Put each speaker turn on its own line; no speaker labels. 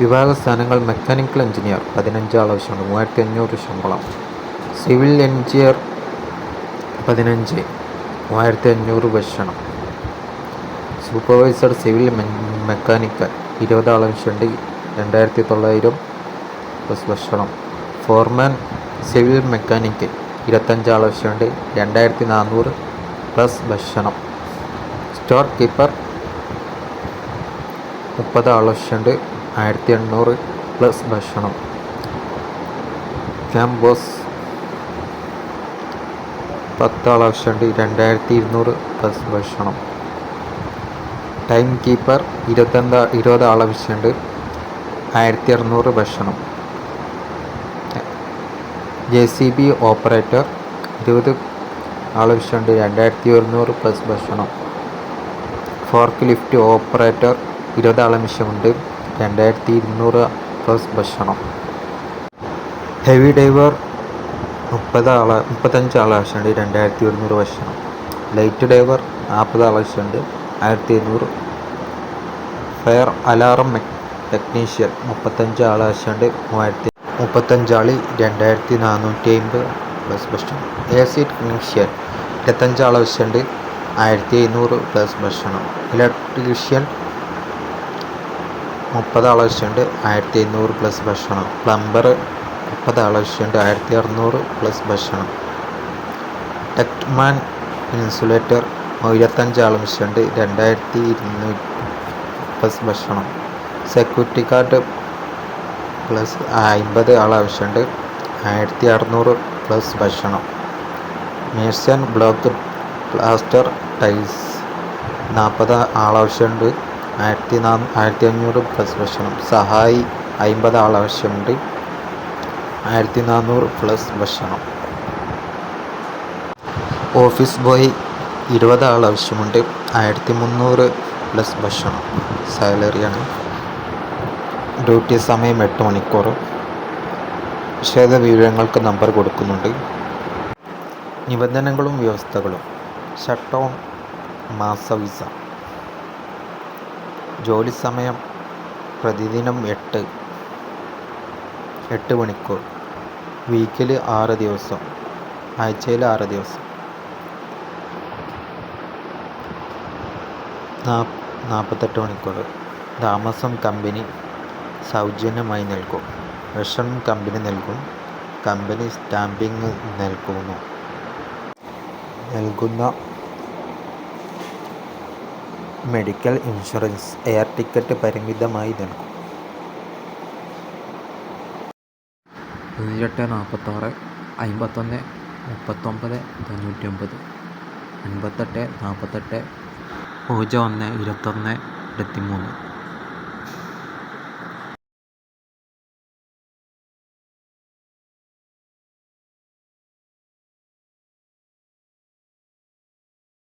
വിഭാഗ സ്ഥാനങ്ങൾ mechanical engineer പതിനഞ്ച് ആൾ മൂവായിരത്തി അഞ്ഞൂറ് ശമ്പളം. സിവിൽ എഞ്ചിനീയർ പതിനഞ്ച് മൂവായിരത്തി അഞ്ഞൂറ് ഭക്ഷണം. സൂപ്പർവൈസർ സിവിൽ മെക്കാനിക്കൽ ഇരുപത് ആൾ രണ്ടായിരത്തി തൊള്ളായിരം പ്ലസ് ഭക്ഷണം. ഫോർമാൻ സിവിൽ മെക്കാനിക്ക് ഇരുപത്തഞ്ച് ആൾ രണ്ടായിരത്തി നാനൂറ് പ്ലസ് ഭക്ഷണം. സ്റ്റോർ കീപ്പർ മുപ്പത് ആൾ ആവശ്യമുണ്ട് ആയിരത്തി എണ്ണൂറ് പ്ലസ് ഭക്ഷണം. Camp boss. ആൾ ആവശ്യമുണ്ട് രണ്ടായിരത്തി ഇരുന്നൂറ് പ്ലസ് ഭക്ഷണം. ടൈം കീപ്പർ ഇരുപത്തൊന്ന് ഇരുപത് ആൾ ആവശ്യമുണ്ട് ആയിരത്തി അറുന്നൂറ് ഭക്ഷണം. ജെ സി ബി ഓപ്പറേറ്റർ ഇരുപത് ആൾ ആവശ്യമുണ്ട് രണ്ടായിരത്തി ഒരുന്നൂറ് പ്ലസ് ഭക്ഷണം. ഫോർക്ക് ലിഫ്റ്റ് ഓപ്പറേറ്റർ ഇരുപത് ആൾ രണ്ടായിരത്തി ഇരുന്നൂറ് പ്ലസ് ഭക്ഷണം. ഹെവി ഡൈവർ മുപ്പത് ആളെ മുപ്പത്തഞ്ച് ആളെ ആവശ്യമുണ്ട്. രണ്ടായിരത്തി ഒരുന്നൂറ് ഭക്ഷണം. ലൈറ്റ് ഡൈവർ നാൽപ്പത് ആളെ ആവശ്യമുണ്ട്. ആയിരത്തി എഴുന്നൂറ് ഫയർ അലാറം ടെക്നീഷ്യൻ മുപ്പത്തഞ്ച് ആളെ ആവശ്യമുണ്ട്. മൂവായിരത്തി മുപ്പത്തഞ്ചാളി രണ്ടായിരത്തി നാനൂറ്റി അമ്പത് പ്ലസ് ഭക്ഷണം. എ സി ടെക്നീഷ്യൻ ഇരുപത്തഞ്ച് ആളെ ആവശ്യമുണ്ട്. ആയിരത്തി എഴുന്നൂറ് പ്ലസ് ഭക്ഷണം. ഇലക്ട്രീഷ്യൻ മുപ്പത് ആൾ ആവശ്യമുണ്ട് ആയിരത്തി എണ്ണൂറ് പ്ലസ് ഭക്ഷണം. പ്ലംബർ മുപ്പത് ആൾ ആവശ്യമുണ്ട് ആയിരത്തി അറുന്നൂറ് പ്ലസ് ഭക്ഷണം. ടെക്മാൻ ഇൻസുലേറ്റർ ഇരുപത്തഞ്ച് ആൾ ആവശ്യമുണ്ട് രണ്ടായിരത്തി ഇരുന്നൂറ്റി പ്ലസ് ഭക്ഷണം. സെക്യൂരിറ്റി കാർഡ് പ്ലസ് അമ്പത് ആൾ ആവശ്യമുണ്ട് ആയിരത്തി അറുന്നൂറ് പ്ലസ് ഭക്ഷണം. മേസൻ ബ്ലോക്ക് പ്ലാസ്റ്റർ ടൈൽസ് നാൽപ്പത് ആൾ ആവശ്യമുണ്ട് ആയിരത്തി നാ ആയിരത്തി അഞ്ഞൂറ് പ്ലസ് ഭക്ഷണം. സഹായി അമ്പത് ആൾ ആവശ്യമുണ്ട്. ആയിരത്തി നാനൂറ് പ്ലസ് ഭക്ഷണം. ഓഫീസ് ബോയ് ഇരുപത് ആൾ ആവശ്യമുണ്ട്. ആയിരത്തി മുന്നൂറ് പ്ലസ് ഭക്ഷണം. സാലറിയാണ് ഡ്യൂട്ടി സമയം എട്ട് മണിക്കൂർ. വിശദ വിവരങ്ങൾക്ക് നമ്പർ കൊടുക്കുന്നുണ്ട്. നിബന്ധനകളും വ്യവസ്ഥകളും. ഷട്ട് ഡൗൺ മാസ വിസ. ജോലി സമയം പ്രതിദിനം എട്ട് എട്ട് മണിക്കൂർ. വീക്കിൽ ആറ് ദിവസം ആഴ്ചയിൽ ആറ് ദിവസം. നാൽപ്പത്തെട്ട് മണിക്കൂർ. താമസം കമ്പനി സൗജന്യമായി നൽകും. വിഷം കമ്പനി നൽകും. കമ്പനി സ്റ്റാമ്പിങ് നൽകുന്നു. നൽകുന്ന മെഡിക്കൽ ഇൻഷുറൻസ് എയർ ടിക്കറ്റ് പരിമിതമായി നൽകും.
പതിനെട്ട് നാൽപ്പത്താറ് അമ്പത്തൊന്ന് മുപ്പത്തൊമ്പത് തൊണ്ണൂറ്റി ഒമ്പത് അൻപത്തെട്ട് നാൽപ്പത്തെട്ട് പൂജ്യം ഒന്ന് ഇരുപത്തൊന്ന് ഇരുപത്തി മൂന്ന്